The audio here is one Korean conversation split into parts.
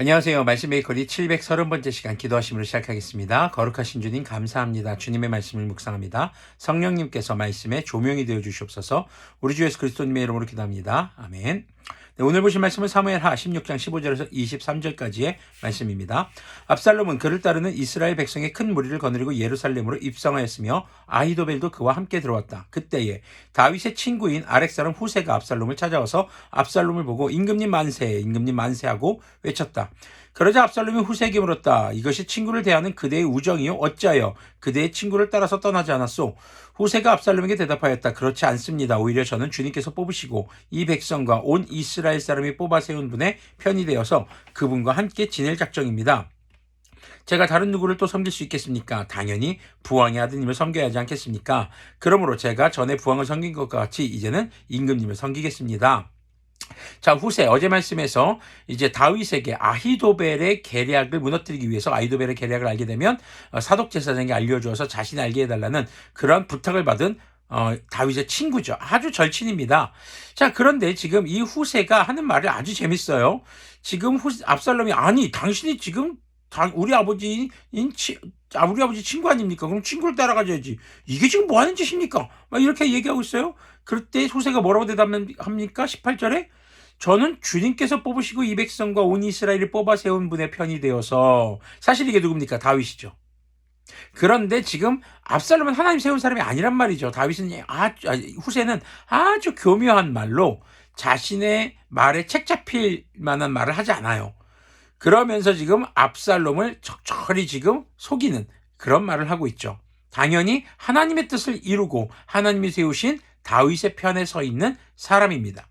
안녕하세요. 말씀 메이커리 730번째 시간 기도하심으로 시작하겠습니다. 거룩하신 주님 감사합니다. 주님의 말씀을 묵상합니다. 성령님께서 말씀에 조명이 되어 주시옵소서. 우리 주 예수 그리스도님의 이름으로 기도합니다. 아멘. 네, 오늘 보신 말씀은 사무엘하 16장 15절에서 23절까지의 말씀입니다. 압살롬은 그를 따르는 이스라엘 백성의 큰 무리를 거느리고 예루살렘으로 입성하였으며 아히도벨도 그와 함께 들어왔다. 그때에 다윗의 친구인 아렉 사람 후세가 압살롬을 찾아와서 압살롬을 보고 임금님 만세, 임금님 만세하고 외쳤다. 그러자 압살롬이 후세에게 물었다. 이것이 친구를 대하는 그대의 우정이요 어찌하여 그대의 친구를 따라서 떠나지 않았소? 후세가 압살롬에게 대답하였다. 그렇지 않습니다. 오히려 저는 주님께서 뽑으시고 이 백성과 온 이스라엘 사람이 뽑아 세운 분의 편이 되어서 그분과 함께 지낼 작정입니다. 제가 다른 누구를 또 섬길 수 있겠습니까? 당연히 부왕의 아드님을 섬겨야 하지 않겠습니까? 그러므로 제가 전에 부왕을 섬긴 것과 같이 이제는 임금님을 섬기겠습니다. 자, 후세 어제 말씀에서 이제 다윗에게 아히도벨의 계략을 무너뜨리기 위해서 아히도벨의 계략을 알게 되면 어, 사독 제사장에게 알려주어서 자신이 알게 해달라는 그런 부탁을 받은 어, 다윗의 친구죠. 아주 절친입니다. 자, 그런데 지금 이 후세가 하는 말이 아주 재밌어요. 지금 후, 압살롬이 아니 당신이 지금 당, 우리 아버지인 치, 아, 우리 아버지 친구 아닙니까? 그럼 친구를 따라가줘야지. 이게 지금 뭐 하는 짓입니까? 막 이렇게 얘기하고 있어요. 그럴 때 후세가 뭐라고 대답합니까? 18절에 저는 주님께서 뽑으시고 이 백성과 온 이스라엘을 뽑아 세운 분의 편이 되어서 사실 이게 누굽니까? 다윗이죠. 그런데 지금 압살롬은 하나님 세운 사람이 아니란 말이죠. 다윗은 아주 후세는 아주 교묘한 말로 자신의 말에 책 잡힐 만한 말을 하지 않아요. 그러면서 지금 압살롬을 적절히 지금 속이는 그런 말을 하고 있죠. 당연히 하나님의 뜻을 이루고 하나님이 세우신 다윗의 편에 서 있는 사람입니다.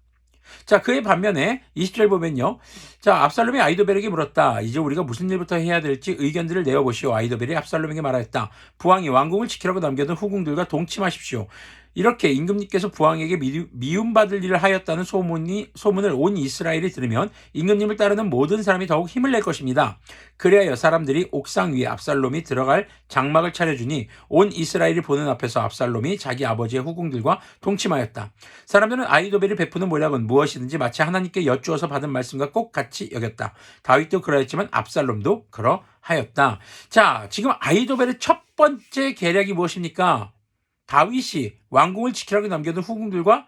자, 그의 반면에 20절 보면요. 자, 압살롬이 아이도벨에게 물었다. 이제 우리가 무슨 일부터 해야 될지 의견들을 내어보시오. 아이도벨이 압살롬에게 말하였다. 부왕이 왕궁을 지키라고 남겨둔 후궁들과 동침하십시오. 이렇게 임금님께서 부왕에게 미움받을 일을 하였다는 소문이, 소문을 온 이스라엘이 들으면 임금님을 따르는 모든 사람이 더욱 힘을 낼 것입니다. 그래야 사람들이 옥상 위에 압살롬이 들어갈 장막을 차려주니 온 이스라엘이 보는 앞에서 압살롬이 자기 아버지의 후궁들과 동침하였다. 사람들은 아이도벨이 베푸는 모략은 무엇이든지 마치 하나님께 여쭈어서 받은 말씀과 꼭 같이 여겼다. 다윗도 그러했지만 압살롬도 그러하였다. 자, 지금 아이도벨의 첫 번째 계략이 무엇입니까? 다윗이 왕궁을 지키라고 남겨둔 후궁들과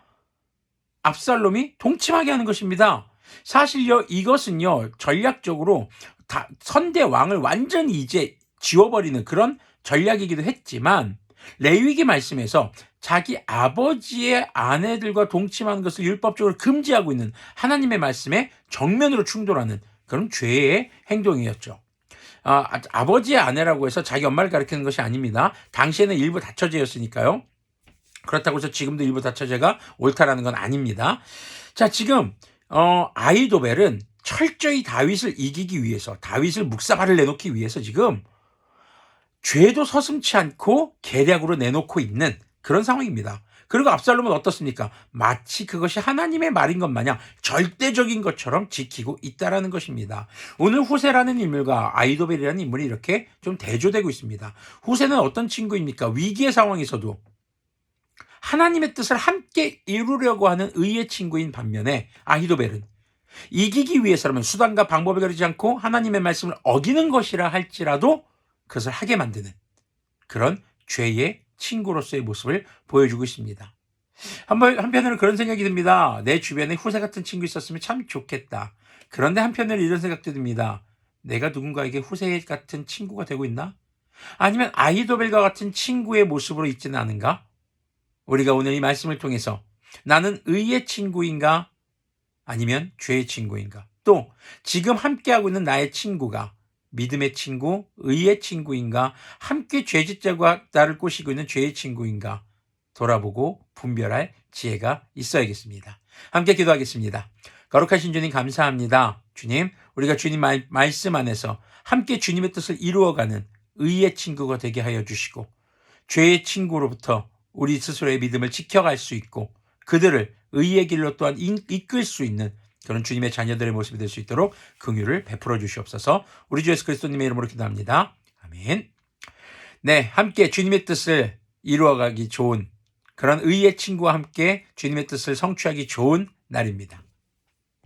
압살롬이 동침하게 하는 것입니다. 사실요, 이것은요, 전략적으로 다 선대 왕을 완전히 이제 지워버리는 그런 전략이기도 했지만, 레위기 말씀에서 자기 아버지의 아내들과 동침하는 것을 율법적으로 금지하고 있는 하나님의 말씀에 정면으로 충돌하는 그런 죄의 행동이었죠. 아, 아버지의 아내라고 해서 자기 엄마를 가리키는 것이 아닙니다. 당시에는 일부 다처제였으니까요. 그렇다고 해서 지금도 일부 다처제가 옳다라는 건 아닙니다. 자, 지금 어, 아이도벨은 철저히 다윗을 이기기 위해서 다윗을 묵사발을 내놓기 위해서 지금 죄도 서슴치 않고 계략으로 내놓고 있는 그런 상황입니다. 그리고 압살롬은 어떻습니까? 마치 그것이 하나님의 말인 것 마냥 절대적인 것처럼 지키고 있다라는 것입니다. 오늘 후세라는 인물과 아이도벨이라는 인물이 이렇게 좀 대조되고 있습니다. 후세는 어떤 친구입니까? 위기의 상황에서도 하나님의 뜻을 함께 이루려고 하는 의의 친구인 반면에 아히도벨은 이기기 위해서라면 수단과 방법을 가리지 않고 하나님의 말씀을 어기는 것이라 할지라도 그것을 하게 만드는 그런 죄의 친구로서의 모습을 보여주고 있습니다. 한번 한편으로 그런 생각이 듭니다. 내 주변에 후세 같은 친구 있었으면 참 좋겠다. 그런데 한편으로 이런 생각도 듭니다. 내가 누군가에게 후세 같은 친구가 되고 있나? 아니면 아이도벨과 같은 친구의 모습으로 있지는 않은가? 우리가 오늘 이 말씀을 통해서 나는 의의 친구인가? 아니면 죄의 친구인가? 또 지금 함께하고 있는 나의 친구가 믿음의 친구, 의의 친구인가, 함께 죄짓자고 나를 꼬시고 있는 죄의 친구인가 돌아보고 분별할 지혜가 있어야겠습니다. 함께 기도하겠습니다. 거룩하신 주님 감사합니다. 주님, 우리가 주님 말, 말씀 안에서 함께 주님의 뜻을 이루어가는 의의 친구가 되게 하여 주시고 죄의 친구로부터 우리 스스로의 믿음을 지켜갈 수 있고 그들을 의의 길로 또한 이끌 수 있는 그런 주님의 자녀들의 모습이 될 수 있도록 긍휼을 베풀어 주시옵소서. 우리 주 예수 그리스도님의 이름으로 기도합니다. 아멘. 네, 함께 주님의 뜻을 이루어가기 좋은 그런 의의 친구와 함께 주님의 뜻을 성취하기 좋은 날입니다.